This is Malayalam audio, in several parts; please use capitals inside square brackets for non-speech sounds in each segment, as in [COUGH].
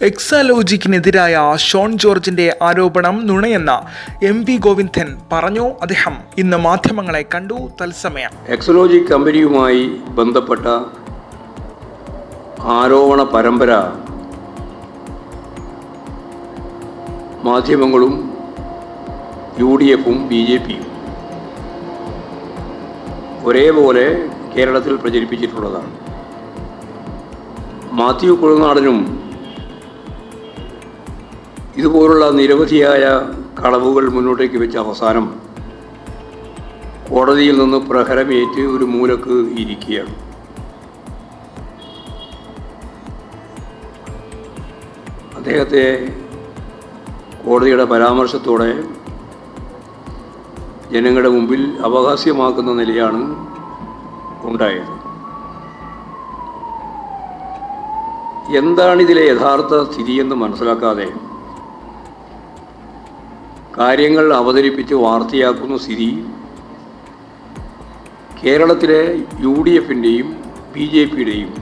എക്സാലോജിക്കിനെതിരായ ഷോൺ ജോർജിന്റെ ആരോപണം നുണയെന്ന എം വി ഗോവിന്ദൻ പറഞ്ഞു. അദ്ദേഹം ഇന്ന് മാധ്യമങ്ങളെ കണ്ടു. തത്സമയം. എക്സലോജി കമ്പനിയുമായി ബന്ധപ്പെട്ട ആരോപണ പരമ്പര മാധ്യമങ്ങളും യു ഡി എഫും ബി ജെ പിയും ഒരേപോലെ കേരളത്തിൽ പ്രചരിപ്പിച്ചിട്ടുള്ളതാണ്. മാത്യു കുഴനാടനും ഇതുപോലുള്ള നിരവധിയായ കളവുകൾ മുന്നോട്ടേക്ക് വെച്ച അവസാനം കോടതിയിൽ നിന്ന് പ്രഹരമേറ്റ് ഒരു മൂലക്ക് ഇരിക്കുകയാണ്. അദ്ദേഹത്തെ കോടതിയുടെ പരാമർശത്തോടെ ജനങ്ങളുടെ മുമ്പിൽ അവകാശമാക്കുന്ന നിലയാണ് ഉണ്ടായത്. എന്താണ് ഇതിലെ യഥാർത്ഥ സ്ഥിതിയെന്ന് മനസ്സിലാക്കാതെ കാര്യങ്ങൾ അവതരിപ്പിച്ച് വാർത്തയാക്കുന്ന സ്ഥിതി കേരളത്തിലെ യു ഡി എഫിന്റെയും ബി ജെ പിയുടെയും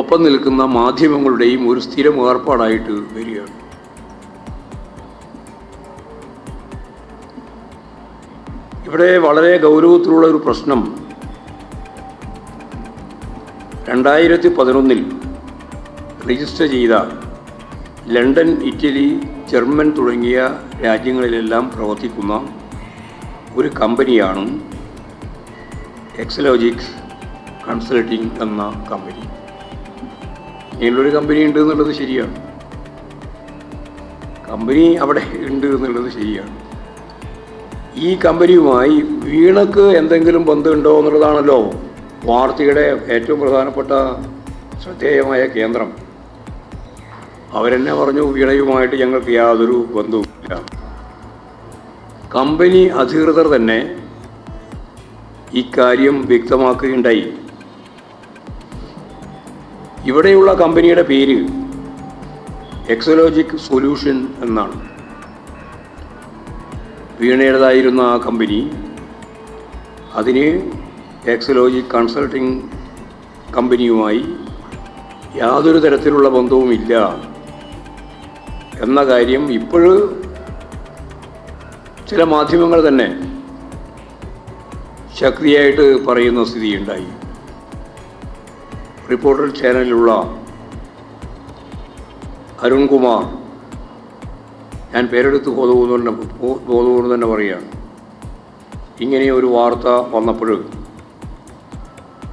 ഒപ്പം നിൽക്കുന്ന മാധ്യമങ്ങളുടെയും ഒരു സ്ഥിരം ഏർപ്പാടായിട്ട് വരികയാണ്. ഇവിടെ വളരെ ഗൗരവത്തിലുള്ള ഒരു പ്രശ്നം രണ്ടായിരത്തി പതിനൊന്നിൽ രജിസ്റ്റർ ചെയ്ത ലണ്ടൻ ഇറ്റലി ജർമ്മൻ തുടങ്ങിയ രാജ്യങ്ങളിലെല്ലാം പ്രവർത്തിക്കുന്ന ഒരു കമ്പനിയാണ് എക്സലോജിക്സ് കൺസൾട്ടിംഗ് എന്ന കമ്പനി. ഇങ്ങനെയുള്ളൊരു കമ്പനി ഉണ്ട് എന്നുള്ളത് ശരിയാണ്. കമ്പനി അവിടെ ഉണ്ട് എന്നുള്ളത് ശരിയാണ്. ഈ കമ്പനിയുമായി വീണക്ക് എന്തെങ്കിലും ബന്ധമുണ്ടോ എന്നുള്ളതാണല്ലോ വാർത്തയുടെ ഏറ്റവും പ്രധാനപ്പെട്ട ശ്രദ്ധേയമായ കേന്ദ്രം. അവരെന്നെ പറഞ്ഞു വീണയുമായിട്ട് ഞങ്ങൾക്ക് യാതൊരു ബന്ധവുമില്ല കമ്പനി അധികൃതർ തന്നെ ഇക്കാര്യം വ്യക്തമാക്കുകയുണ്ടായി. ഇവിടെയുള്ള കമ്പനിയുടെ പേര് എക്സോലോജിക് സൊല്യൂഷൻ എന്നാണ്. വീണയുടേതായിരുന്ന ആ കമ്പനി അതിന് എക്സോലോജിക് കൺസൾട്ടിംഗ് കമ്പനിയുമായി യാതൊരു തരത്തിലുള്ള ബന്ധവുമില്ല. എന്ന കാര്യം ഇപ്പോൾ ചില മാധ്യമങ്ങൾ തന്നെ ശക്തിയായിട്ട് പറയുന്ന സ്ഥിതിയുണ്ടായി. റിപ്പോർട്ടർ ചാനലിലുള്ള അരുൺകുമാർ ഞാൻ പേരെടുത്ത് ബോധപൂർവം തന്നെ ബോധപൂർവം തന്നെ പറയുകയാണ്. ഇങ്ങനെ ഒരു വാർത്ത വന്നപ്പോൾ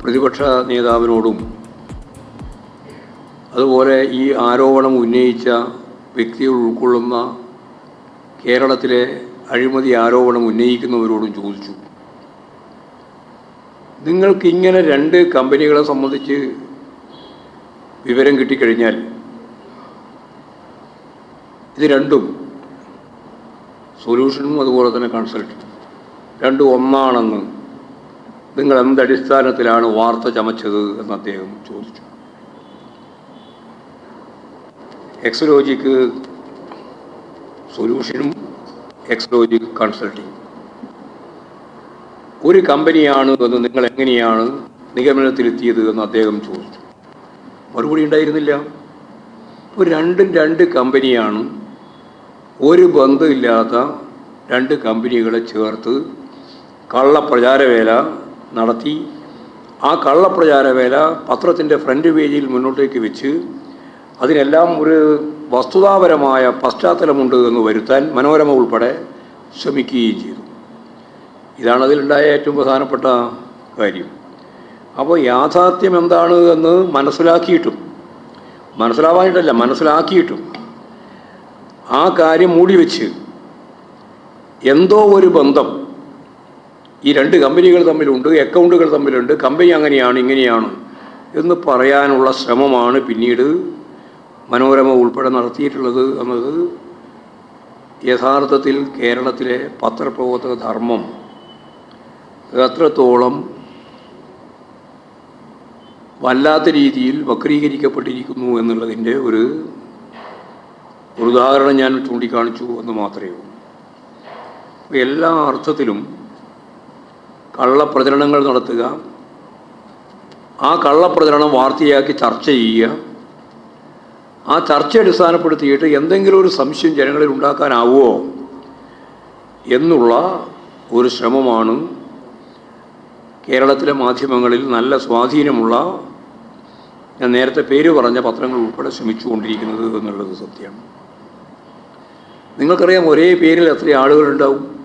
പ്രതിപക്ഷ നേതാവിനോടും അതുപോലെ ഈ ആരോപണം ഉന്നയിച്ച വ്യക്തികൾ ഉൾക്കൊള്ളുന്ന കേരളത്തിലെ അഴിമതി ആരോപണം ഉന്നയിക്കുന്നവരോടും ചോദിച്ചു. നിങ്ങൾക്കിങ്ങനെ രണ്ട് കമ്പനികളെ സംബന്ധിച്ച് വിവരം കിട്ടിക്കഴിഞ്ഞാൽ ഇത് രണ്ടും സൊല്യൂഷനും അതുപോലെ തന്നെ കൺസൾട്ടും. രണ്ടും ഒന്നാണെന്ന് നിങ്ങൾ എന്തടിസ്ഥാനത്തിലാണ് വാർത്ത ചമച്ചത് എന്ന് അദ്ദേഹം ചോദിച്ചു. എക്സലോജിക്ക് സൊല്യൂഷനും എക്സോലോജിക്ക് കൺസൾട്ടിങ് ഒരു കമ്പനിയാണ് എന്ന് നിങ്ങൾ എങ്ങനെയാണ് നിഗമനത്തിലെത്തിയത് എന്ന് അദ്ദേഹം ചോദിച്ചു. മറുപടി ഉണ്ടായിരുന്നില്ല. ഇപ്പോൾ രണ്ടും രണ്ട് കമ്പനിയാണ് ഒരു ബന്ധമില്ലാത്ത രണ്ട് കമ്പനികളെ ചേർത്ത് കള്ളപ്രചാരവേല നടത്തി. ആ കള്ളപ്രചാരവേല പത്രത്തിന്റെ ഫ്രണ്ട് പേജിൽ മുന്നോട്ടേക്ക് വെച്ച് അതിനെല്ലാം ഒരു വസ്തുതാപരമായ പശ്ചാത്തലമുണ്ട് എന്ന് വരുത്താൻ മനോരമ ഉൾപ്പെടെ ശ്രമിക്കുകയും ചെയ്തു. ഇതാണ് അതിലുണ്ടായ ഏറ്റവും പ്രധാനപ്പെട്ട കാര്യം. അപ്പോൾ യാഥാർത്ഥ്യം എന്താണ് എന്ന് മനസ്സിലാക്കിയിട്ടും മനസ്സിലാവാനായിട്ടല്ല മനസ്സിലാക്കിയിട്ടും ആ കാര്യം മൂടി വെച്ച് എന്തോ ഒരു ബന്ധം ഈ രണ്ട് കമ്പനികൾ തമ്മിലുണ്ട് അക്കൗണ്ടുകൾ തമ്മിലുണ്ട് കമ്പനി അങ്ങനെയാണ് ഇങ്ങനെയാണ് എന്ന് പറയാനുള്ള ശ്രമമാണ് പിന്നീട് മനോരമ ഉൾപ്പെടെ നടത്തിയിട്ടുള്ളത് എന്നത് യഥാർത്ഥത്തിൽ കേരളത്തിലെ പത്രപ്രവർത്തക ധർമ്മം എത്രത്തോളം വല്ലാത്ത രീതിയിൽ വക്രീകരിക്കപ്പെട്ടിരിക്കുന്നു എന്നുള്ളതിന്റെ ഒരു ഉദാഹരണം ഞാൻ ചൂണ്ടിക്കാണിച്ചു എന്ന് മാത്രമേ ഉള്ളൂ. എല്ലാ അർത്ഥത്തിലും കള്ളപ്രചരണങ്ങൾ നടത്തുക ആ കള്ളപ്രചരണം വാർത്തയാക്കി ചർച്ച ചെയ്യുക ആ ചർച്ച അടിസ്ഥാനപ്പെടുത്തിയിട്ട് എന്തെങ്കിലും ഒരു സംശയം ജനങ്ങളിൽ ഉണ്ടാക്കാനാവുമോ എന്നുള്ള ഒരു ശ്രമമാണ് കേരളത്തിലെ മാധ്യമങ്ങളിൽ നല്ല സ്വാധീനമുള്ള ഞാൻ നേരത്തെ പേര് പറഞ്ഞ പത്രങ്ങൾ ഉൾപ്പെടെ ശ്രമിച്ചുകൊണ്ടിരിക്കുന്നത് എന്നുള്ളത് സത്യമാണ് നിങ്ങൾക്കറിയാം ഒരേ പേരിൽ എത്ര ആളുകളുണ്ടാവും?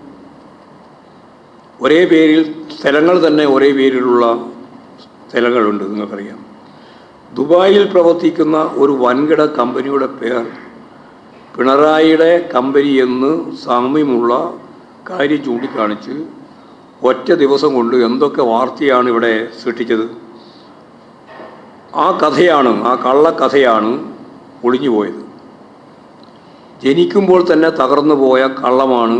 ഒരേ പേരിൽ സ്ഥലങ്ങൾ തന്നെ ഒരേ പേരിലുള്ള സ്ഥലങ്ങളുണ്ട് നിങ്ങൾക്കറിയാം. ദുബായിൽ പ്രവർത്തിക്കുന്ന ഒരു വൻകിട കമ്പനിയുടെ പേർ പിണറായിയുടെ കമ്പനി എന്ന് സാമ്യമുള്ള കാര്യം ചൂണ്ടിക്കാണിച്ച് ഒറ്റ ദിവസം കൊണ്ട് എന്തൊക്കെ വാർത്തയാണ് ഇവിടെ സൃഷ്ടിച്ചത്? ആ കഥയാണ് ആ കള്ളക്കഥയാണ് ഒളിഞ്ഞു പോയത് ജനിക്കുമ്പോൾ തന്നെ തകർന്നു പോയ കള്ളമാണ്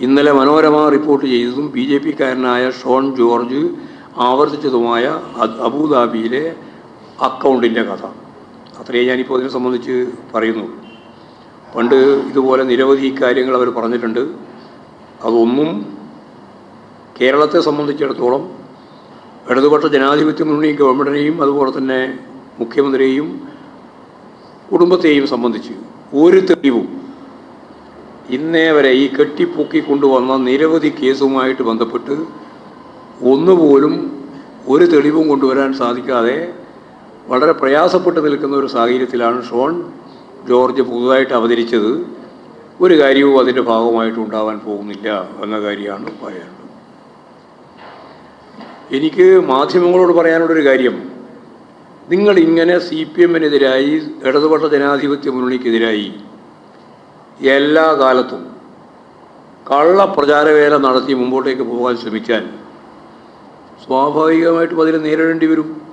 ഇന്നലെ മനോരമ റിപ്പോർട്ട് ചെയ്തതും ബി ജെ പിക്കാരനായ ഷോൺ ജോർജ് ആവർത്തിച്ചതുമായ അബുദാബിയിലെ അക്കൗണ്ടിന്റെ കഥ. അത്രയേ ഞാനിപ്പോൾ അതിനെ സംബന്ധിച്ച് പറയുന്നു. പണ്ട് ഇതുപോലെ നിരവധി കാര്യങ്ങൾ അവർ പറഞ്ഞിട്ടുണ്ട്. അതൊന്നും കേരളത്തെ സംബന്ധിച്ചിടത്തോളം ഇടതുപക്ഷ ജനാധിപത്യ മുന്നണി ഗവൺമെന്റിനെയും അതുപോലെ തന്നെ മുഖ്യമന്ത്രിയെയും കുടുംബത്തെയും സംബന്ധിച്ച് ഒരു തെളിവും ഇന്നേ വരെ ഈ കെട്ടിപ്പൊക്കി കൊണ്ടുവന്ന നിരവധി കേസുമായിട്ട് ബന്ധപ്പെട്ട് ഒന്നുപോലും ഒരു തെളിവും കൊണ്ടുവരാൻ സാധിക്കാതെ വളരെ പ്രയാസപ്പെട്ട് നിൽക്കുന്ന ഒരു സാഹചര്യത്തിലാണ് ഷോൺ ജോർജ് പുതുതായിട്ട് അവതരിച്ചത്. ഒരു കാര്യവും അതിന്റെ ഭാഗമായിട്ട് ഉണ്ടാവാൻ പോകുന്നില്ല എന്ന കാര്യമാണ് പറയാനുള്ളത് എനിക്ക് മാധ്യമങ്ങളോട് പറയാനുള്ളൊരു കാര്യം. നിങ്ങൾ ഇങ്ങനെ സി പി എമ്മിനെതിരായി ഇടതുപക്ഷ ജനാധിപത്യ മുന്നണിക്കെതിരായി എല്ലാ കാലത്തും കള്ളപ്രചാരവേല നടത്തി മുമ്പോട്ടേക്ക് പോകാൻ ശ്രമിച്ചാൽ സ്വാഭാവികമായിട്ടും അതിനെ നേരിടേണ്ടി വരും.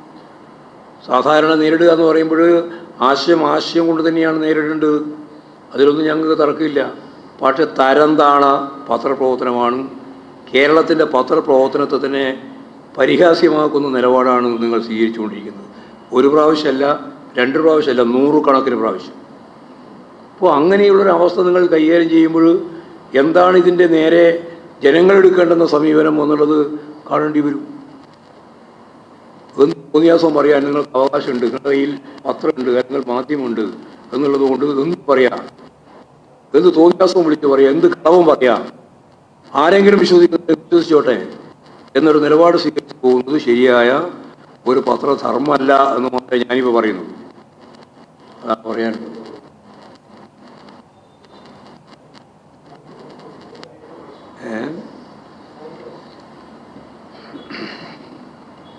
സാധാരണ നേരിടുക എന്ന് പറയുമ്പോൾ ആശയം ആശയം കൊണ്ട് തന്നെയാണ് നേരിടേണ്ടത്. അതിലൊന്നും ഞങ്ങൾക്ക് തർക്കമില്ല. പക്ഷേ തരം പത്രപ്രവർത്തനമാണ്. കേരളത്തിന്റെ പത്രപ്രവർത്തനത്തെ തന്നെ പരിഹാസ്യമാക്കുന്ന നിലപാടാണ് നിങ്ങൾ സ്വീകരിച്ചുകൊണ്ടിരിക്കുന്നത്. ഒരു പ്രാവശ്യമല്ല രണ്ട് പ്രാവശ്യമല്ല നൂറുകണക്കിന് പ്രാവശ്യം. അപ്പോൾ അങ്ങനെയുള്ളൊരവസ്ഥ നിങ്ങൾ കൈകാര്യം ചെയ്യുമ്പോൾ എന്താണ് ഇതിന്റെ നേരെ ജനങ്ങൾ എടുക്കേണ്ടുന്ന സമീപനം എന്നുള്ളത് കാണേണ്ടി വരും. തോന്നിയാസം പറയാൻ നിങ്ങൾക്ക് അവകാശമുണ്ട്. നിങ്ങളുടെ കയ്യിൽ പത്രമുണ്ട് അല്ലെങ്കിൽ മാധ്യമമുണ്ട് എന്നുള്ളത് കൊണ്ട് എന്ത് പറയാം? എന്ത് തോന്നിയാസവും വിളിച്ച് പറയാം? എന്ത് കളവും പറയാം? ആരെങ്കിലും വിശ്വസിക്കുന്നത് വിശ്വസിച്ചോട്ടെ എന്നൊരു നിലപാട് സ്വീകരിച്ചു പോകുന്നത് ശരിയായ ഒരു പത്രധർമ്മമല്ല എന്ന് മാത്രമേ ഞാനിപ്പോൾ പറയുന്നു അതാ പറയാൻ. ഏ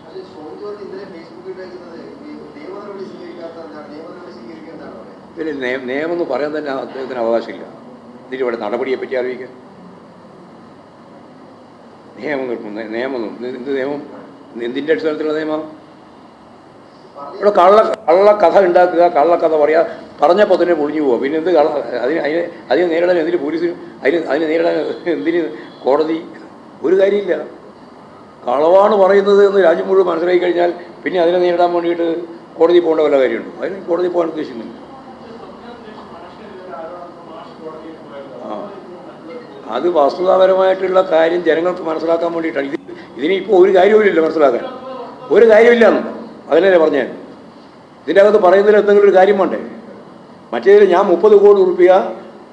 അത് സോണിജോർജ് ഇന്നലെ ഫേസ്ബുക്കിൽ ഇട്ടേക്കുന്നത് ഈ നിയമ നടപടി സ്വീകരിക്കാത്ത എന്താണ് നിയമ നടപടി സ്വീകരിക്കേണ്ടതാണ് പറയുന്നത് പിന്നെ നിയമം എന്ന് പറയാൻ തന്നെ അദ്ദേഹത്തിന് അവകാശമില്ല. ഇതിന് ഇവിടെ നടപടിയെ പറ്റി അറിയിക്കുക നിയമം നിയമം എന്ത് നിയമം? എന്തിന്റെ അടിസ്ഥാനത്തിലുള്ള നിയമം? ഇവിടെ കള്ള കള്ളക്കഥ കഥ ഉണ്ടാക്കുക കള്ളക്കഥ പറയുക പറഞ്ഞപ്പോൾ തന്നെ പൊളിഞ്ഞു പോവുക പിന്നെ എന്ത് കള്ള അതിന് അതിന് അതിനെ നേരിടാൻ എന്തിന് പോലീസിനും അതിന് അതിനെ നേരിടാൻ എന്തിന് കോടതി? ഒരു കാര്യമില്ല. കളവാണ് പറയുന്നത് എന്ന് രാജ്യം മുഴുവൻ മനസ്സിലാക്കി കഴിഞ്ഞാൽ പിന്നെ അതിനെ നേരിടാൻ വേണ്ടിയിട്ട് കോടതി പോകേണ്ട വല്ല കാര്യമുണ്ടോ? അതിന് കോടതി പോകാൻ ഉദ്ദേശിക്കുന്നില്ല. അത് വസ്തുതാപരമായിട്ടുള്ള കാര്യം ജനങ്ങൾക്ക് മനസ്സിലാക്കാൻ വേണ്ടിയിട്ടാണ്. ഇത് ഇതിനിപ്പോൾ ഒരു കാര്യവുമില്ല മനസ്സിലാക്കാൻ. ഒരു കാര്യമില്ല എന്ന് അതിനെ പറഞ്ഞേ ഇതിന്റെ അകത്ത് പറയുന്നതിൽ എന്തെങ്കിലും ഒരു കാര്യം വേണ്ടേ? മറ്റേതിൽ ഞാൻ മുപ്പത് കോടി റുപ്യ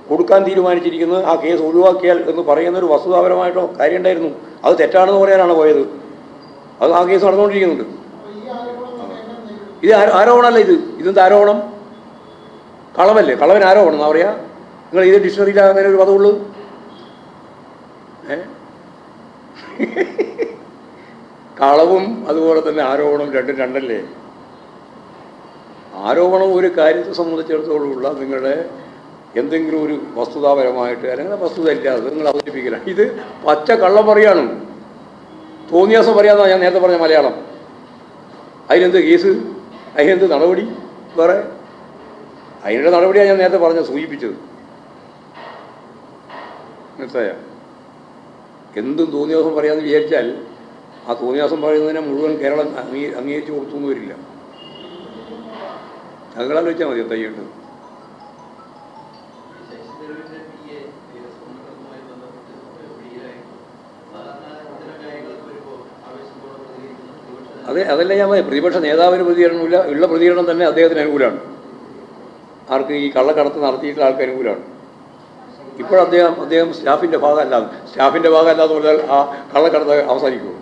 കൊടുക്കാൻ തീരുമാനിച്ചിരിക്കുന്നത് ആ കേസ് ഒഴിവാക്കിയാൽ എന്ന് പറയുന്ന ഒരു വസ്തുതാപരമായിട്ടോ കാര്യം ഉണ്ടായിരുന്നു അത് തെറ്റാണെന്ന് പറയാനാണ് പോയത്. അത് ആ കേസ് നടന്നുകൊണ്ടിരിക്കുന്നുണ്ട്. ഇത് ആരോ- ആരോപണമല്ല ഇത്. ഇതെന്ത് ആരോപണം? കളവല്ലേ കളവൻ ആരോപണം എന്നാ പറയാ? നിങ്ങൾ ഇത് ഡിക്ഷണറിയിൽ അങ്ങനെ ഒരു പദമുള്ളൂ ഏ? കളവും അതുപോലെ തന്നെ ആരോപണം രണ്ടും രണ്ടല്ലേ? ആരോപണം ഒരു കാര്യത്തെ സംബന്ധിച്ചിടത്തോളമുള്ള നിങ്ങളുടെ എന്തെങ്കിലും ഒരു വസ്തുതാപരമായിട്ട് അല്ലെങ്കിൽ വസ്തുത ഇല്ലാതെ നിങ്ങൾ അവതരിപ്പിക്കില്ല ഇത് പച്ച കള്ളം പറയാണ്. തോന്നിയാസം പറയാമെന്നാണ് ഞാൻ നേരത്തെ പറഞ്ഞ മലയാളം. അതിനെന്ത് കേസ്? അതിനെന്ത് നടപടി? വേറെ? അതിനുള്ള നടപടിയാണ് ഞാൻ നേരത്തെ പറഞ്ഞ സൂചിപ്പിച്ചത്. മനസ്സിലായ? എന്തും തോന്നിയാസം പറയാമെന്ന് വിചാരിച്ചാൽ ആ തോന്നിയാസം പറയുന്നതിനെ മുഴുവൻ കേരളം അംഗീ അംഗീകരിച്ച് കൊടുത്തൊന്നും വരില്ല. അങ്ങനെ വെച്ചാൽ മതി എന്താ അതെ അതല്ല ഞാൻ പറയാം പ്രതിപക്ഷ നേതാവിന് പ്രതികരണമില്ല ഉള്ള പ്രതികരണം തന്നെ അദ്ദേഹത്തിന് അനുകൂലമാണ്. ആർക്ക് ഈ കള്ളക്കടത്ത് നടത്തിയിട്ടുള്ള ആൾക്ക് അനുകൂലമാണ് ഇപ്പോൾ അദ്ദേഹം അദ്ദേഹം സ്റ്റാഫിന്റെ ഭാഗമല്ല സ്റ്റാഫിന്റെ ഭാഗമല്ലാതെ പറഞ്ഞാൽ ആ കള്ളക്കടത്ത് അവസാനിക്കുമോ?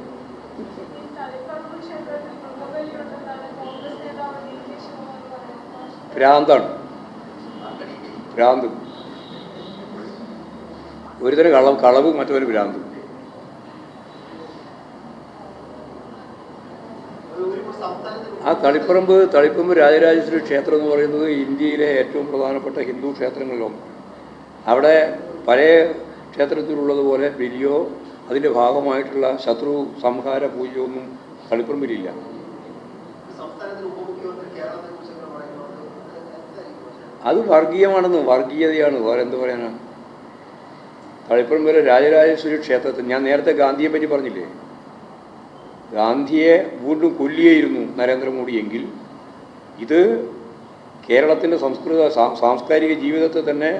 ഭ്രാന്താണ്. ഭ്രാന്ത്. ഒരുതരം കളവ് കളവ് മറ്റൊരു ഭ്രാന്ത് ഒരു സംസ്ഥാനത്തിൽ ആ തളിപ്പറമ്പ് തളിപ്പറമ്പ് രാജരാജേശ്വരി ക്ഷേത്രം എന്ന് പറയുന്നത് ഇന്ത്യയിലെ ഏറ്റവും പ്രധാനപ്പെട്ട ഹിന്ദു ക്ഷേത്രങ്ങളിലൊന്ന്. അവിടെ പഴയ ക്ഷേത്രത്തിലുള്ളതുപോലെ ബലിയോ അതിന്റെ ഭാഗമായിട്ടുള്ള ശത്രു സംഹാര പൂജയോ ഒന്നും തളിപ്പറമ്പിലില്ല? അത് വർഗീയമാണെന്ന് വർഗീയതയാണ്. വേറെ എന്ത് പറയാനാണ്? തളിപ്പറമ്പിലെ രാജരാജേശ്വരി ക്ഷേത്രത്തിൽ ഞാൻ നേരത്തെ ഗാന്ധിയെ പറ്റി പറഞ്ഞില്ലേ? ഗാന്ധിയെ വീണ്ടും കൊല്ലിയായിരുന്നു നരേന്ദ്രമോദി എങ്കിൽ ഇത് കേരളത്തിന്റെ സംസ്കൃത സാംസ്കാരിക ജീവിതത്തെ തന്നെ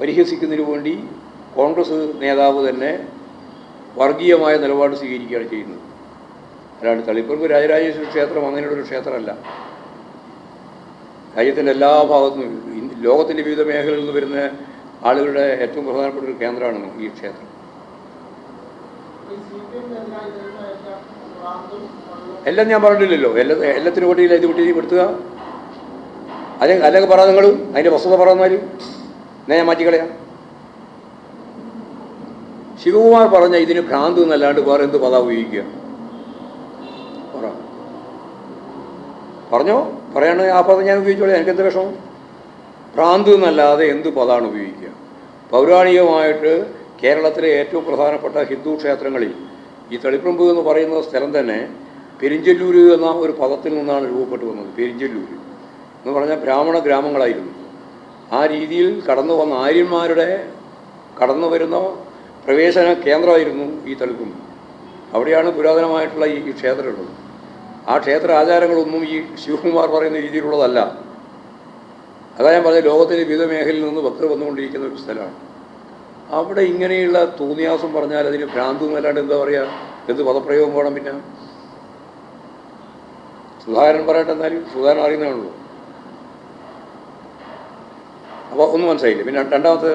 പരിഹസിക്കുന്നതിന് വേണ്ടി കോൺഗ്രസ് നേതാവ് തന്നെ വർഗീയമായ നിലപാട് സ്വീകരിക്കുകയാണ് ചെയ്യുന്നത്. അല്ലാണ്ട് തളിപ്പറമ്പ് രാജരാജേശ്വരി ക്ഷേത്രം അങ്ങനെയുള്ളൊരു ക്ഷേത്രമല്ല. രാജ്യത്തിന്റെ എല്ലാ ഭാഗത്തും ലോകത്തിന്റെ വിവിധ മേഖലകളിൽ നിന്ന് വരുന്ന ആളുകളുടെ ഏറ്റവും പ്രധാനപ്പെട്ട ഒരു കേന്ദ്രമാണ് ഈ ക്ഷേത്രം. എല്ലാം ഞാൻ പറഞ്ഞില്ലല്ലോ. എല്ലാ എല്ലാത്തിനും കൊണ്ടില്ല ഇത് കൂട്ടി പെടുത്തുക അല്ലെ അല്ലെങ്കിൽ പറ നിങ്ങൾ അതിന്റെ വസ്തുത പറയുന്നാൽ ഞാൻ മാറ്റിക്കളയാം ശിവകുമാർ പറഞ്ഞ ഇതിന് ഭ്രാന്ത് എന്നല്ലാണ്ട് വേറെ എന്ത് പദം ഉപയോഗിക്കുക? പറ. പറഞ്ഞോ? പറയാണ് ആ പദം ഞാൻ ഉപയോഗിച്ചോളാം. എനിക്ക് എന്ത് വിഷമം? ഭ്രാന്ത് എന്നല്ലാതെ എന്ത് പദമാണ് ഉപയോഗിക്കുക? പൗരാണികമായിട്ട് കേരളത്തിലെ ഏറ്റവും പ്രധാനപ്പെട്ട ഹിന്ദു ക്ഷേത്രങ്ങളിൽ ഈ തളിപ്രമ്പ് എന്ന് പറയുന്ന സ്ഥലം തന്നെ പെരിഞ്ചല്ലൂർ എന്ന ഒരു പദത്തിൽ നിന്നാണ് രൂപപ്പെട്ടു വന്നത് പെരിഞ്ചല്ലൂർ എന്ന് പറഞ്ഞാൽ ബ്രാഹ്മണ ഗ്രാമങ്ങളായിരുന്നു. ആ രീതിയിൽ കടന്നു വന്ന ആര്യന്മാരുടെ കടന്നു വരുന്ന പ്രവേശന കേന്ദ്രമായിരുന്നു ഈ തളിപ്രമ്പ് അവിടെയാണ് പുരാതനമായിട്ടുള്ള ഈ ക്ഷേത്രമുള്ളത്. ആ ക്ഷേത്ര ആചാരങ്ങളൊന്നും ഈ ശിവകുമാർ പറയുന്ന രീതിയിലുള്ളതല്ല. അതാ ഞാൻ പറഞ്ഞ ലോകത്തിന്റെ വിവിധ മേഖലയിൽ നിന്ന് ഭക്തർ വന്നുകൊണ്ടിരിക്കുന്ന ഒരു സ്ഥലമാണ്. അവിടെ ഇങ്ങനെയുള്ള തോന്നിയാസം പറഞ്ഞാൽ അതിന് ഭ്രാന്ത് എന്നല്ലാണ്ട് എന്താ പറയുക എന്ത് പദപ്രയോഗം വേണം പിന്നെ? സുധാകരൻ പറയട്ടെ എന്നാലും സുധാകരൻ അറിയുന്നതാണല്ലോ അപ്പോൾ ഒന്നും മനസ്സിലായില്ല? പിന്നെ രണ്ടാമത്തെ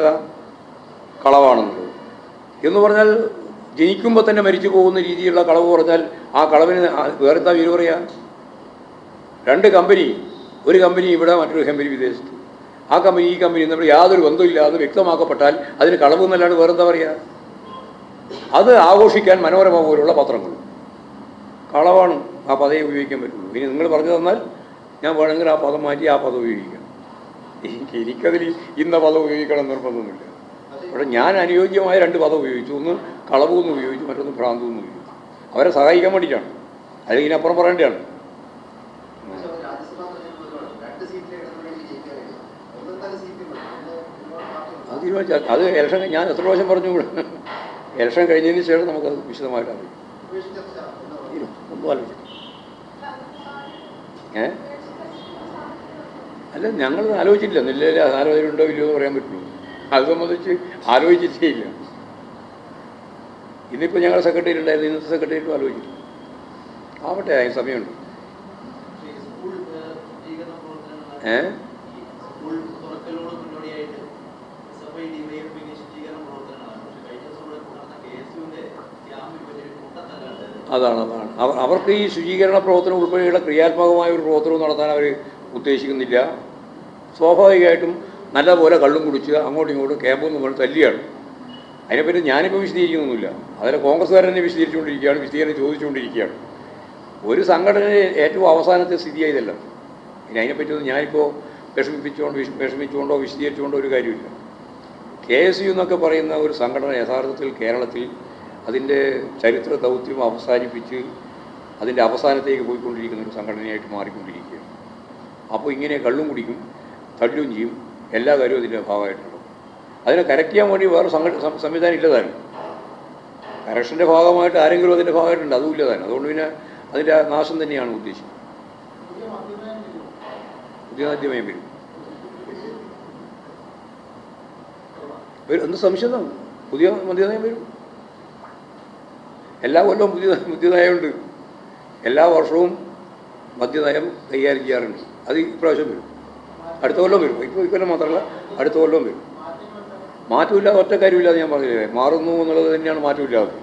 കളവാണെന്നുള്ളത്. എന്ന് പറഞ്ഞാൽ ജനിക്കുമ്പോൾ തന്നെ മരിച്ചു പോകുന്ന രീതിയിലുള്ള കളവ് പറഞ്ഞാൽ ആ കളവിന് വേറെ വീര് പറയുക രണ്ട് കമ്പനി. ഒരു കമ്പനി ഇവിടെ മറ്റൊരു കമ്പനി വിദേശത്ത്. ആ കമ്പനി ഈ കമ്പനി നമ്മൾ യാതൊരു ബന്ധമില്ലാതെ വ്യക്തമാക്കപ്പെട്ടാൽ അതിന് കളവ് എന്നല്ലാണ്ട് വേറെന്താ പറയുക അത് ആഘോഷിക്കാൻ മനോരമ പോലുള്ള പത്രങ്ങൾ. കളവാണ് ആ പദം ഉപയോഗിക്കാൻ പറ്റുള്ളൂ. ഇനി നിങ്ങൾ പറഞ്ഞു തന്നാൽ ഞാൻ വേണമെങ്കിൽ ആ പദം മാറ്റി ആ പദം ഉപയോഗിക്കാം. എനിക്ക് എനിക്കതിൽ ഇന്ന പദം ഉപയോഗിക്കണം നിർബന്ധമൊന്നുമില്ല. പക്ഷെ ഞാൻ അനുയോജ്യമായ രണ്ട് പദം ഉപയോഗിച്ചു. ഒന്ന് കളവ് എന്ന് ഉപയോഗിച്ചു മറ്റൊന്ന് ഭ്രാന്തു എന്ന് ഉപയോഗിച്ചു. അവരെ സഹായിക്കാൻ വേണ്ടിയിട്ടാണ്. അല്ലെങ്കിൽ ഇതിനപ്പുറം പറയേണ്ടതാണ് പക്ഷേ ഒരു രാജ്യസഭാ തെരഞ്ഞെടുപ്പ് രണ്ട് സീറ്റിലെ ഇടതുമുന്നണി ജയിക്കാനായിരുന്നു ഒന്നെന്തായാലും സീറ്റ് മതി ഒന്ന് ഒരുപാട് അത് തീരുമാനിച്ചാൽ അത് ഇലക്ഷൻ ഞാൻ എത്ര പ്രാവശ്യം പറഞ്ഞു ഇലക്ഷൻ കഴിഞ്ഞതിന് ശേഷം നമുക്കത് വിശദമായിട്ട് അറിയാം. ഒന്നും ആലോചിക്കും ഏ? അല്ല ഞങ്ങൾ ആലോചിച്ചില്ല നെല്ലിൽ ആലോചന ഉണ്ടോ ഇല്ലയോ എന്ന് പറയാൻ പറ്റുള്ളൂ. അത് സംബന്ധിച്ച് ആലോചിച്ചിട്ടേ ഇല്ല ഇന്നിപ്പോൾ ഞങ്ങളുടെ സെക്രട്ടറി ഉണ്ടായിരുന്നു. ഇന്നത്തെ സെക്രട്ടറിയിട്ടും ആലോചിക്കും ആവട്ടെ അതിന് സമയമുണ്ട്. ഏ ഏഹ്, ശുചീകരണ പ്രവർത്തനങ്ങൾ ഏ ഈ സ്കൂൾ തുറക്കലോട് മുന്നോടിയായിട്ട് എസ് എഫ് ഐ ഡിവൈഎഫിന്റെ ശുചീകരണ പ്രവർത്തനങ്ങളാണ് പക്ഷേ കഴിഞ്ഞ ദിവസം ഇവിടെ നടന്ന കെ എസ് യുവിന്റെ ക്യാമ്പ് ഇവർ അതാണ് അതാണ്. അവർ അവർക്ക് ഈ ശുചീകരണ പ്രവർത്തനം ഉൾപ്പെടെയുള്ള ക്രിയാത്മകമായ ഒരു പ്രവർത്തനവും നടത്താൻ അവർ ഉദ്ദേശിക്കുന്നില്ല. സ്വാഭാവികമായിട്ടും നല്ലപോലെ കള്ളും കുടിച്ച് അങ്ങോട്ടും ഇങ്ങോട്ടും ക്യാമ്പൊന്നും കൊണ്ട് തല്ലിയാണ്. അതിനെപ്പറ്റി ഞാനിപ്പോൾ വിശദീകരിക്കുന്നൊന്നുമില്ല. അതിൽ കോൺഗ്രസ്സുകാരൻ തന്നെ വിശദീകരിച്ചുകൊണ്ടിരിക്കുകയാണ് വിശദീകരണം ചോദിച്ചുകൊണ്ടിരിക്കുകയാണ്. ഒരു സംഘടനയെ ഏറ്റവും അവസാനത്തെ സ്ഥിതിയായതല്ല. ഇനി അതിനെപ്പറ്റിയൊന്നും ഞാനിപ്പോൾ വിഷമിപ്പിച്ചുകൊണ്ട് വിഷ- വിഷമിച്ചുകൊണ്ടോ വിശദീകരിച്ചുകൊണ്ടോ ഒരു കാര്യമില്ല. കെ എസ് യു എന്നൊക്കെ പറയുന്ന ഒരു സംഘടന യഥാർത്ഥത്തിൽ കേരളത്തിൽ അതിന്റെ ചരിത്ര ദൗത്യം അവസാനിപ്പിച്ച് അതിന്റെ അവസാനത്തേക്ക് പോയിക്കൊണ്ടിരിക്കുന്ന ഒരു സംഘടനയായിട്ട് മാറിക്കൊണ്ടിരിക്കുകയാണ്. അപ്പോൾ ഇങ്ങനെ കള്ളും കുടിക്കും തള്ളും ചെയ്യും എല്ലാ കാര്യവും അതിന്റെ ഭാഗമായിട്ടുണ്ടാവും. അതിനെ കറക്റ്റ് ചെയ്യാൻ വേണ്ടി വേറെ സംഘ സംവിധാനം ഇല്ലതാണ്. കറക്ഷന്റെ ഭാഗമായിട്ട് ആരെങ്കിലും അതിന്റെ ഭാഗമായിട്ടുണ്ട് അതും ഇല്ലതാണ്. അതുകൊണ്ട് പിന്നെ അതിന്റെ നാശം തന്നെയാണ് ഉദ്ദേശിക്കുന്നത് പുതിയ മദ്യമയം വരും. വരും. എന്ത് സംശയം? പുതിയ മദ്യനയം വരും. എല്ലാ കൊല്ലവും പുതിയ പുതിയ നയമുണ്ട് എല്ലാ വർഷവും മദ്യനയം കൈകാര്യം ചെയ്യാറുണ്ട്. അത് ഇപ്രാവശ്യം വരും. അടുത്ത കൊല്ലം വരും. ഇപ്പോൾ ഇക്കൊല്ലം മാത്രമല്ല അടുത്ത കൊല്ലം വരും. മാറ്റമില്ലാതെ ഒറ്റ കാര്യമില്ലാതെ ഞാൻ പറഞ്ഞില്ലേ? മാറുന്നു എന്നുള്ളത് തന്നെയാണ് മാറ്റമില്ലാതെ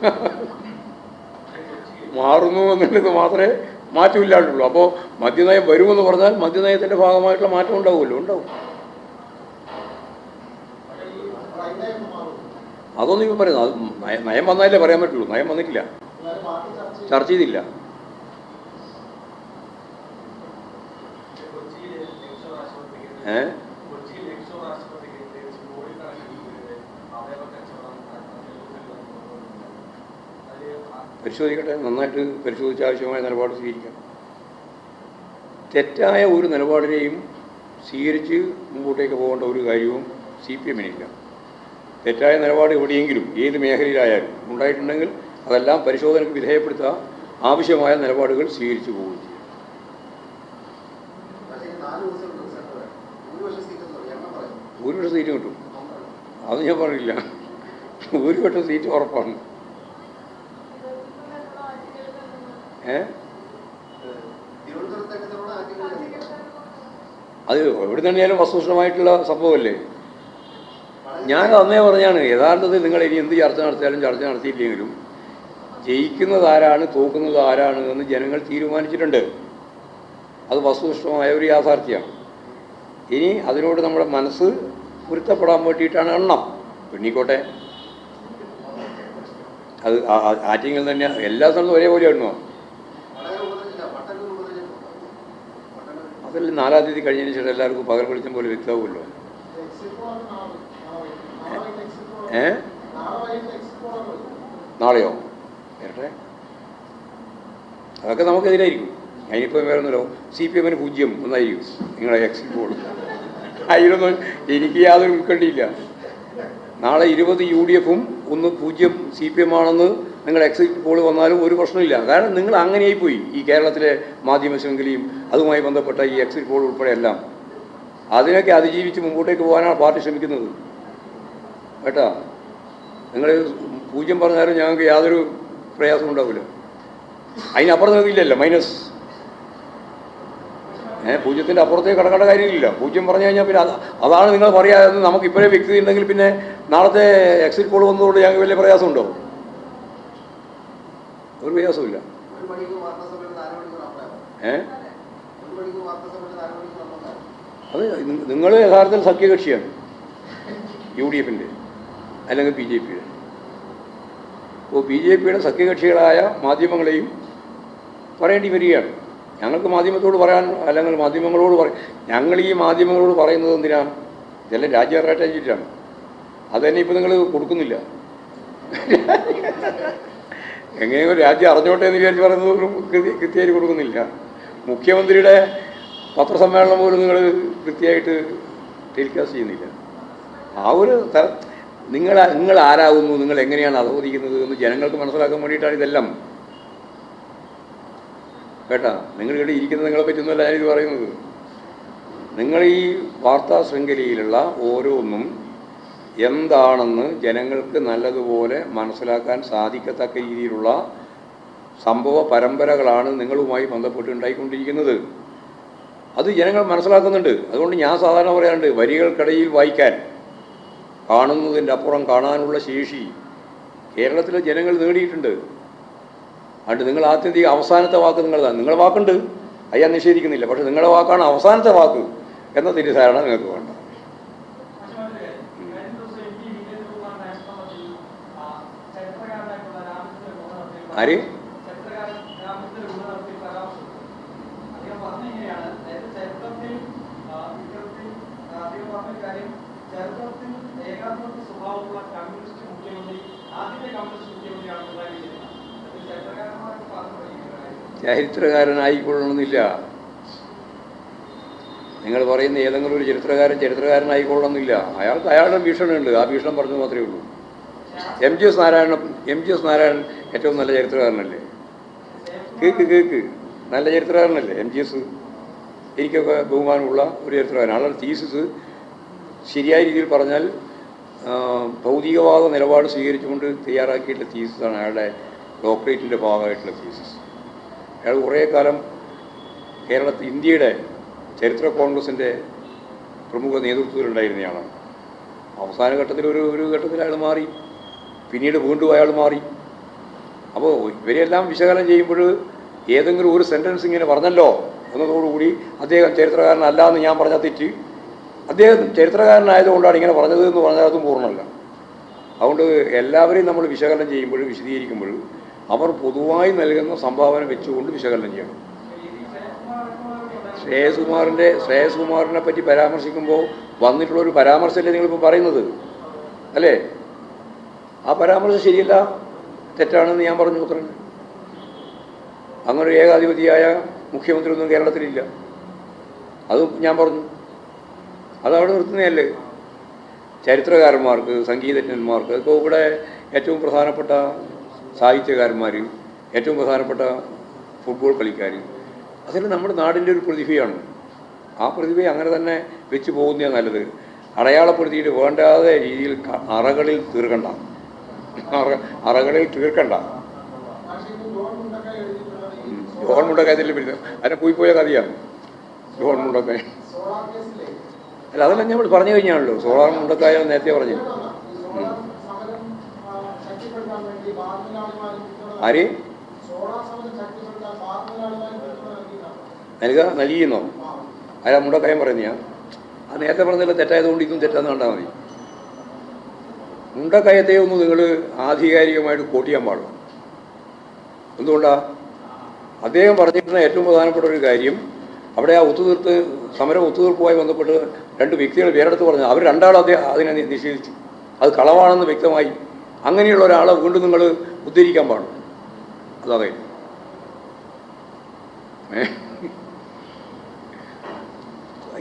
[LAUGHS] മാറുന്നു എന്നുള്ളത് മാത്രമേ മാറ്റമില്ലാണ്ടുള്ളൂ. അപ്പോൾ മദ്യനയം വരുമെന്ന് പറഞ്ഞാൽ മദ്യനയത്തിന്റെ ഭാഗമായിട്ടുള്ള മാറ്റം ഉണ്ടാവുമല്ലോ ഉണ്ടാവും. അതൊന്നും ഇപ്പം പറയുന്നത് അത് നയം വന്നാലേ പറയാൻ പറ്റുള്ളൂ. നയം വന്നിട്ടില്ല. ചർച്ച ചെയ്തില്ല. ഏ? പരിശോധിക്കട്ടെ. നന്നായിട്ട് പരിശോധിച്ച് ആവശ്യമായ നിലപാട് സ്വീകരിക്കാം. തെറ്റായ ഒരു നിലപാടിനെയും സ്വീകരിച്ച് മുമ്പോട്ടേക്ക് പോകേണ്ട ഒരു കാര്യവും സി പി എമ്മിനില്ല. തെറ്റായ നിലപാട് എവിടെയെങ്കിലും ഏത് മേഖലയിലായാലും ഉണ്ടായിട്ടുണ്ടെങ്കിൽ അതെല്ലാം പരിശോധനയ്ക്ക് വിധേയപ്പെടുത്തുക ആവശ്യമായ നിലപാടുകൾ സ്വീകരിച്ചു പോവുകയും ചെയ്യും ഭൂരിപക്ഷം സീറ്റ് കിട്ടും. അത് ഞാൻ പറയില്ല. ഭൂരിപക്ഷം സീറ്റ് ഉറപ്പാണ്. ഏ? അത് എവിടെ തന്നെയാലും വസ്തുനിഷ്ഠമായിട്ടുള്ള സംഭവമല്ലേ? ഞാൻ അന്നേ പറഞ്ഞാണ് യഥാർത്ഥത്തിൽ നിങ്ങൾ ഇനി എന്ത് ചർച്ച നടത്തിയാലും ചർച്ച നടത്തിയില്ലെങ്കിലും ജയിക്കുന്നത് ആരാണ് തോക്കുന്നത് ആരാണ് എന്ന് ജനങ്ങൾ തീരുമാനിച്ചിട്ടുണ്ട്. അത് വസ്തുനിഷ്ഠമായ ഒരു യാഥാർത്ഥ്യമാണ്. ഇനി അതിനോട് നമ്മുടെ മനസ്സ് പൊരുത്തപ്പെടാൻ വേണ്ടിയിട്ടാണ് എണ്ണം. പെണ്ണിക്കോട്ടെ അത് ആറ്റിങ്ങൾ തന്നെ എല്ലാ സ്ഥലത്തും ഒരേപോലെ എണ്ണോ അതല്ല നാലാം തീയതി കഴിഞ്ഞതിന് ശേഷം എല്ലാവർക്കും പകൽ വെളിച്ചം പോലെ വ്യക്തമാവുമല്ലോ. നാളെയോ? വരട്ടെ അതൊക്കെ നമുക്കെതിരായിരിക്കും. അതിനിപ്പോൾ വേറെ ഒന്നുമല്ലോ സി പി എമ്മിന് പൂജ്യം ഒന്നായിരിക്കും. നിങ്ങളെ എക്സിറ്റ് പോൾ അതിലൊന്നും എനിക്ക് യാതൊരു ഉൾക്കണ്ടിയില്ല നാളെ ഇരുപത് യു ഡി എഫും ഒന്ന് പൂജ്യം സി പി എം ആണെന്ന് നിങ്ങൾ എക്സിറ്റ് പോൾ വന്നാലും ഒരു പ്രശ്നമില്ല. കാരണം നിങ്ങൾ അങ്ങനെയായി പോയി ഈ കേരളത്തിലെ മാധ്യമ ശൃംഖലയും അതുമായി ബന്ധപ്പെട്ട ഈ എക്സിറ്റ് പോൾ ഉൾപ്പെടെ എല്ലാം. അതിനൊക്കെ അതിജീവിച്ച് മുമ്പോട്ടേക്ക് പോകാനാണ് പാർട്ടി ശ്രമിക്കുന്നത്. കേട്ടാ? നിങ്ങൾ പൂജ്യം പറഞ്ഞാലും ഞങ്ങൾക്ക് യാതൊരു പ്രയാസം ഉണ്ടാവില്ല. അതിനപ്പുറം നിങ്ങൾക്കില്ലല്ലോ മൈനസ് ഏ പൂജ്യത്തിന്റെ അപ്പുറത്തേക്ക് കടക്കേണ്ട കാര്യമില്ല പൂജ്യം പറഞ്ഞു കഴിഞ്ഞാൽ പിന്നെ അത് അതാണ് നിങ്ങൾ പറയാതെ നമുക്ക് ഇപ്പോഴേ വ്യക്തി ഉണ്ടെങ്കിൽ പിന്നെ നാളത്തെ എക്സിറ്റ് പോൾ വന്നതുകൊണ്ട് ഞങ്ങൾക്ക് വലിയ പ്രയാസമുണ്ടോ ഒരു പ്രയാസമില്ല ഏ? അത് നിങ്ങൾ യഥാർത്ഥത്തിൽ സഖ്യകക്ഷിയാണ്. യു ഡി എഫിന്റെ അല്ലെങ്കിൽ ബി ജെ പിയുടെ അപ്പോൾ ബി ജെ പിയുടെ സഖ്യകക്ഷികളായ മാധ്യമങ്ങളെയും പറയേണ്ടി വരികയാണ്. ഞങ്ങൾക്ക് മാധ്യമത്തോട് പറയാൻ അല്ലെങ്കിൽ മാധ്യമങ്ങളോട് പറ ഞങ്ങൾ ഈ മാധ്യമങ്ങളോട് പറയുന്നത് എന്തിനാണ് ഇതെല്ലാം രാജ്യ റേറ്റാണ് അത് തന്നെ ഇപ്പം നിങ്ങൾ കൊടുക്കുന്നില്ല. എങ്ങനെയോ രാജ്യം അറിഞ്ഞോട്ടെ എന്ന് വിചാരിച്ച് പറയുന്നത് കൃത്യമായിട്ട് കൊടുക്കുന്നില്ല. മുഖ്യമന്ത്രിയുടെ പത്രസമ്മേളനം പോലും നിങ്ങൾ കൃത്യമായിട്ട് ടെലികാസ്റ്റ് ചെയ്യുന്നില്ല. ആ ഒരു തര നിങ്ങൾ നിങ്ങൾ ആരാകുന്നു നിങ്ങൾ എങ്ങനെയാണ് അധോദിക്കുന്നത് എന്ന് ജനങ്ങൾക്ക് മനസ്സിലാക്കാൻ വേണ്ടിയിട്ടാണ് ഇതെല്ലാം. കേട്ടാ? നിങ്ങൾ ഇവിടെ ഇരിക്കുന്ന നിങ്ങളെ പറ്റുന്നല്ല ഞാനിത് പറയുന്നത്. നിങ്ങൾ ഈ വാർത്താ ശൃംഖലയിലുള്ള ഓരോന്നും എന്താണെന്ന് ജനങ്ങൾക്ക് നല്ലതുപോലെ മനസ്സിലാക്കാൻ സാധിക്കത്തക്ക രീതിയിലുള്ള സംഭവ പരമ്പരകളാണ് നിങ്ങളുമായി ബന്ധപ്പെട്ട് ഉണ്ടായിക്കൊണ്ടിരിക്കുന്നത് അത് ജനങ്ങൾ മനസ്സിലാക്കുന്നുണ്ട്. അതുകൊണ്ട് ഞാൻ സാധാരണ പറയാറുണ്ട് വരികൾക്കിടയിൽ വായിക്കാൻ. കാണുന്നതിന്റെ അപ്പുറം കാണാനുള്ള ശേഷി കേരളത്തിലെ ജനങ്ങൾ നേടിയിട്ടുണ്ട്. അതുകൊണ്ട് നിങ്ങൾ ആത്യന്തിക അവസാനത്തെ വാക്ക് നിങ്ങളതാണ് നിങ്ങളുടെ വാക്കുണ്ട്. അയ്യാ നിഷേധിക്കുന്നില്ല. പക്ഷെ നിങ്ങളുടെ വാക്കാണ് അവസാനത്തെ വാക്ക് എന്ന തിരിധാരണ നിങ്ങൾക്ക് വേണ്ട. ആര്? ചരിത്രകാരനായിക്കൊള്ളണമെന്നില്ല. നിങ്ങൾ പറയുന്ന ഏതെങ്കിലും ഒരു ചരിത്രകാരൻ ചരിത്രകാരനായിക്കൊള്ളണമെന്നില്ല. അയാൾക്ക് അയാളുടെ ഭീഷണിയുണ്ട്. ആ ഭീഷണം പറഞ്ഞു മാത്രമേ ഉള്ളൂ. M G S Narayanan M G S Narayanan ഏറ്റവും നല്ല ചരിത്രകാരനല്ലേ? കേക്ക് കേക്ക് നല്ല ചരിത്രകാരനല്ലേ എം ജി എസ്? എനിക്കൊക്കെ ബഹുമാനമുള്ള ഒരു ചരിത്രകാരൻ. ആളുടെ തീസിസ് ശരിയായ രീതിയിൽ പറഞ്ഞാൽ ഭൗതികവാദ നിലപാട് സ്വീകരിച്ചുകൊണ്ട് തയ്യാറാക്കിയിട്ടുള്ള തീസിസാണ് അയാളുടെ ഡോക്ടറേറ്റിന്റെ ഭാഗമായിട്ടുള്ള തീസിസ് അയാൾ കുറേ കാലം കേരളത്തിൽ ഇന്ത്യയുടെ ചരിത്ര കോൺഗ്രസിന്റെ പ്രമുഖ നേതൃത്വത്തിലുണ്ടായിരുന്നയാളാണ്. അവസാന ഘട്ടത്തിൽ ഒരു ഒരു ഘട്ടത്തിൽ അയാൾ മാറി പിന്നീട് വീണ്ടും അയാൾ മാറി. അപ്പോൾ ഇവരെല്ലാം വിശകലനം ചെയ്യുമ്പോൾ ഏതെങ്കിലും ഒരു സെന്റൻസ് ഇങ്ങനെ പറഞ്ഞല്ലോ എന്നതോടുകൂടി അദ്ദേഹം ചരിത്രകാരനല്ല എന്ന് ഞാൻ പറഞ്ഞാൽ തെറ്റ്. അദ്ദേഹം ചരിത്രകാരനായതുകൊണ്ടാണ് ഇങ്ങനെ പറഞ്ഞത് എന്ന് പറഞ്ഞാൽ അതും പൂർണമല്ല. അതുകൊണ്ട് എല്ലാവരെയും നമ്മൾ വിശകലനം ചെയ്യുമ്പോഴും വിശദീകരിക്കുമ്പോൾ അവർ പൊതുവായി നൽകുന്ന സംഭാവന വെച്ചുകൊണ്ട് വിശകലനം ചെയ്യണം. ശ്രേയസ് ശ്രേയസുമാറിനെ പറ്റി പരാമർശിക്കുമ്പോൾ വന്നിട്ടുള്ള ഒരു പരാമർശമല്ലേ നിങ്ങളിപ്പോൾ പറയുന്നത്? അല്ലേ? ആ പരാമർശം ശരിയല്ല? തെറ്റാണെന്ന് ഞാൻ പറഞ്ഞു പുത്രൻ. അങ്ങനൊരു ഏകാധിപതിയായ മുഖ്യമന്ത്രി ഒന്നും കേരളത്തിലില്ല. അതും ഞാൻ പറഞ്ഞു. അതവിടെ നിർത്തുന്നതല്ലേ? ചരിത്രകാരന്മാർക്ക് സംഗീതജ്ഞന്മാർക്ക് ഇപ്പോൾ ഇവിടെ ഏറ്റവും പ്രധാനപ്പെട്ട സാഹിത്യകാരന്മാർ ഏറ്റവും പ്രധാനപ്പെട്ട ഫുട്ബോൾ കളിക്കാരും. അതിന് നമ്മുടെ നാടിന്റെ ഒരു പ്രതിഭയാണ്. ആ പ്രതിഭയെ അങ്ങനെ തന്നെ വെച്ച് പോകുന്നതാണ് നല്ലത്. അടയാളപ്പെടുത്തിയിട്ട് വേണ്ടാതെ രീതിയിൽ അറകളിൽ തീർക്കണ്ട. അറ അറകളിൽ തീർക്കണ്ട. ജോൺ മുണ്ടക്കായത്തിന്റെ പിന്നെ അതിനെ പോയി പോയ കഥയാണ് ജോൺ മുണ്ടക്കായ അല്ല അതെല്ലാം നമ്മൾ പറഞ്ഞു കഴിഞ്ഞാണല്ലോ. സോളാർ മുണ്ടക്കായ നേരത്തെ പറഞ്ഞു ആര്? നൽകുക നൽകിയെന്നോ അയാൾ കാര്യം പറയുന്ന ആ നേരത്തെ പറഞ്ഞില്ല തെറ്റായതുകൊണ്ട് ഇതും തെറ്റാന്ന് കണ്ടാൽ മതി. മുണ്ടക്കയത്തെ ഒന്ന് നിങ്ങൾ ആധികാരികമായിട്ട് കോട്ട് ചെയ്യാൻ പാടില്ല എന്തുകൊണ്ടാ? അദ്ദേഹം പറഞ്ഞിരുന്ന ഏറ്റവും പ്രധാനപ്പെട്ട ഒരു കാര്യം അവിടെ ആ ഒത്തുതീർത്ത് സമരം ഒത്തുതീർപ്പുമായി ബന്ധപ്പെട്ട് രണ്ട് വ്യക്തികൾ പേരെടുത്ത് പറഞ്ഞു അവർ രണ്ടാളും അദ്ദേഹം അതിനെ നിഷേധിച്ചു. അത് കളവാണെന്ന് വ്യക്തമായി. അങ്ങനെയുള്ള ഒരാളെ വീണ്ടും നിങ്ങൾ ഉദ്ധരിക്കാൻ പാടില്ല ഏ?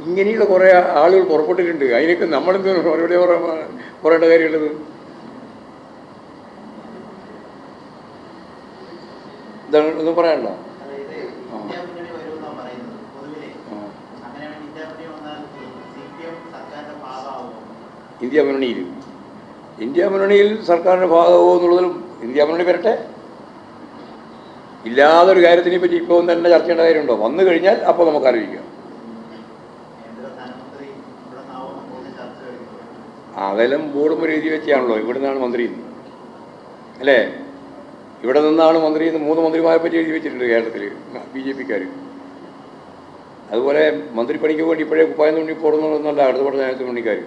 ഇങ്ങനെയുള്ള കുറേ ആളുകൾ പുറപ്പെട്ടിട്ടുണ്ട്. അതിനൊക്കെ നമ്മളെന്ത് മറുപടി പറയേണ്ട കാര്യമുള്ളത്? ഇതാണ് ഒന്നും പറയാനുണ്ടോ? അതായത് ഇന്ത്യ മുന്നണി വരുമെന്നാണ് പറയുന്നത്. പൊതുവിലെ ആ. അങ്ങനെയാണെങ്കിൽ ഇന്ത്യ വന്നാൽ സി പി എം സർക്കാരിന്റെ ഭാഗമാകുമോ ഇന്ത്യ മുന്നണിയിൽ. ഇന്ത്യ മുന്നണിയിൽ സർക്കാരിന്റെ ഭാഗമാവുമോ എന്നുള്ളതിലും ഇന്ത്യ മുന്നണി വരട്ടെ. ഇല്ലാതൊരു കാര്യത്തിനെ പറ്റി ഇപ്പോൾ തന്നെ ചർച്ച ചെയ്യേണ്ട കാര്യമുണ്ടോ? വന്നു കഴിഞ്ഞാൽ അപ്പോൾ നമുക്ക് അറിയിക്കാം. അതെല്ലാം ബോർഡും ഒരു എഴുതി വെച്ചാണല്ലോ. ഇവിടെ നിന്നാണ് മന്ത്രി അല്ലേ? ഇവിടെ നിന്നാണ് മന്ത്രി മൂന്ന് മന്ത്രിമാരെ പറ്റി എഴുതി വെച്ചിട്ടുണ്ട് കേരളത്തിൽ ബി ജെ പിക്കാർ അതുപോലെ മന്ത്രിപ്പണിക്ക് വേണ്ടി ഇപ്പോഴേ കുപ്പായം തുണ്ടി പോടുന്നല്ല അടുത്ത പറഞ്ഞ തുണിക്കാർ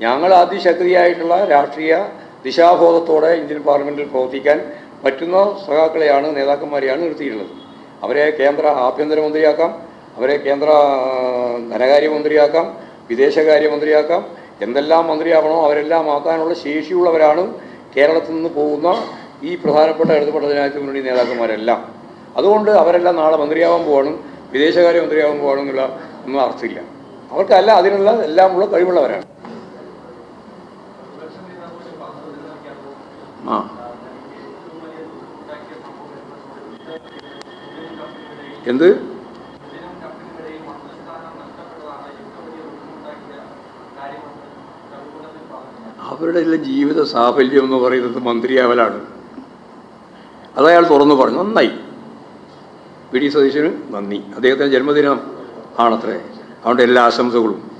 ഞങ്ങൾ അതിശക്തിയായിട്ടുള്ള രാഷ്ട്രീയ ദിശാബോധത്തോടെ ഇന്ത്യൻ പാർലമെന്റിൽ പ്രവർത്തിക്കാൻ പറ്റുന്ന സഖാക്കളെയാണ് നേതാക്കന്മാരെയാണ് നിർത്തിയിട്ടുള്ളത്. അവരെ കേന്ദ്ര ആഭ്യന്തരമന്ത്രിയാക്കാം അവരെ കേന്ദ്ര ധനകാര്യമന്ത്രിയാക്കാം വിദേശകാര്യമന്ത്രിയാക്കാം എന്തെല്ലാം മന്ത്രിയാവണോ അവരെല്ലാം ആക്കാനുള്ള ശേഷിയുള്ളവരാണ് കേരളത്തിൽ നിന്ന് പോകുന്ന ഈ പ്രധാനപ്പെട്ട ഇടതുപെട്ട ജനാധിപത്യ മുന്നണി നേതാക്കന്മാരെല്ലാം. അതുകൊണ്ട് അവരെല്ലാം നാളെ മന്ത്രിയാവാൻ പോവാണ് വിദേശകാര്യമന്ത്രിയാവാൻ പോവാണ് എന്നുള്ള ഒന്നും അർത്ഥമില്ല. അവർക്കല്ല അതിനുള്ള എല്ലാം ഉള്ള കഴിവുള്ളവരാണ്. ആ. എന്ത്? അവരുടെ എല്ലാം ജീവിത സാഫല്യം എന്ന് പറയുന്നത് മന്ത്രിയാവലാണ്. അതയാൾ തുറന്നു പറഞ്ഞു നന്നായി. വി. ഡി. സതീശന് നന്ദി. അദ്ദേഹത്തിന്റെ ജന്മദിനം ആണത്രേ. അതുകൊണ്ട് എല്ലാ ആശംസകളും.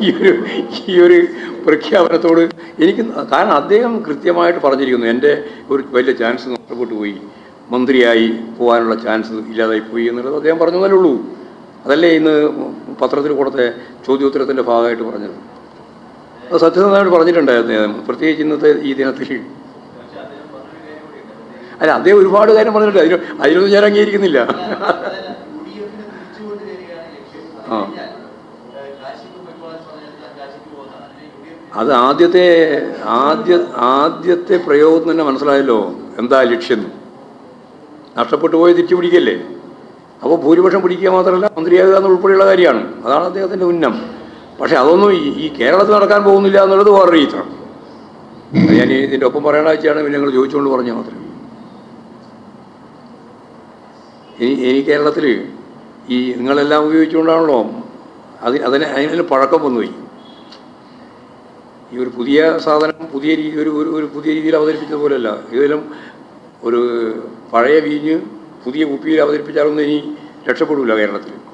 ഈ ഒരു ഈ ഒരു പ്രഖ്യാപനത്തോട് എനിക്ക് കാരണം അദ്ദേഹം കൃത്യമായിട്ട് പറഞ്ഞിരിക്കുന്നു എന്റെ ഒരു വലിയ ചാൻസ് നഷ്ടപ്പെട്ടു പോയി മന്ത്രിയായി പോകാനുള്ള ചാൻസ് ഇല്ലാതായി പോയി എന്നുള്ളത് അദ്ദേഹം പറഞ്ഞതല്ലേ ഉള്ളൂ. അതല്ലേ ഇന്ന് പത്രത്തിൽ കൊടുത്ത ചോദ്യോത്തരത്തിന്റെ ഭാഗമായിട്ട് പറഞ്ഞത്. അത് സത്യസന്ധമായിട്ട് പറഞ്ഞിട്ടുണ്ടായിരുന്നു അദ്ദേഹം. പ്രത്യേകിച്ച് ഇന്നത്തെ ഈ ദിനത്തിൽ. അല്ല അദ്ദേഹം ഒരുപാട് കാര്യം പറഞ്ഞിട്ടുണ്ട്. അതിന് അതിനൊന്നും ഞാൻ അംഗീകരിക്കുന്നില്ല. ആ. അത് ആദ്യത്തെ ആദ്യ ആദ്യത്തെ പ്രയോഗം തന്നെ മനസ്സിലായല്ലോ. എന്താ ലക്ഷ്യം? നഷ്ടപ്പെട്ടു പോയി തിരിച്ചു പിടിക്കല്ലേ? അപ്പോൾ ഭൂരിപക്ഷം പിടിക്കുക മാത്രമല്ല മന്ത്രിയാകുക എന്നുൾപ്പെടെയുള്ള കാര്യമാണ്. അതാണ് അദ്ദേഹത്തിന്റെ ഉന്നം. പക്ഷേ അതൊന്നും ഈ- കേരളത്തിൽ നടക്കാൻ പോകുന്നില്ല എന്നുള്ളത് വേറൊരു ചിത്രം. ഞാൻ ഇതിന്റെ ഒപ്പം പറയണ വെച്ചാണ് പിന്നെ ഞങ്ങൾ ചോദിച്ചുകൊണ്ട് പറഞ്ഞാൽ മാത്രം. ഇനി ഇനി കേരളത്തിൽ ഈ നിങ്ങളെല്ലാം ഉപയോഗിച്ചുകൊണ്ടാണല്ലോ അത് അതിന് അതിനെല്ലാം പഴക്കം വന്നുപോയി ഈ ഒരു പുതിയ സാധനം പുതിയ രീതി ഒരു ഒരു പുതിയ രീതിയിൽ അവതരിപ്പിച്ചത് പോലെയല്ല ഇതിലും ഒരു പഴയ വീഞ്ഞ് പുതിയ കുപ്പിയിൽ അവതരിപ്പിച്ചാലൊന്നും ഇനി രക്ഷപ്പെടില്ല കേരളത്തിൽ.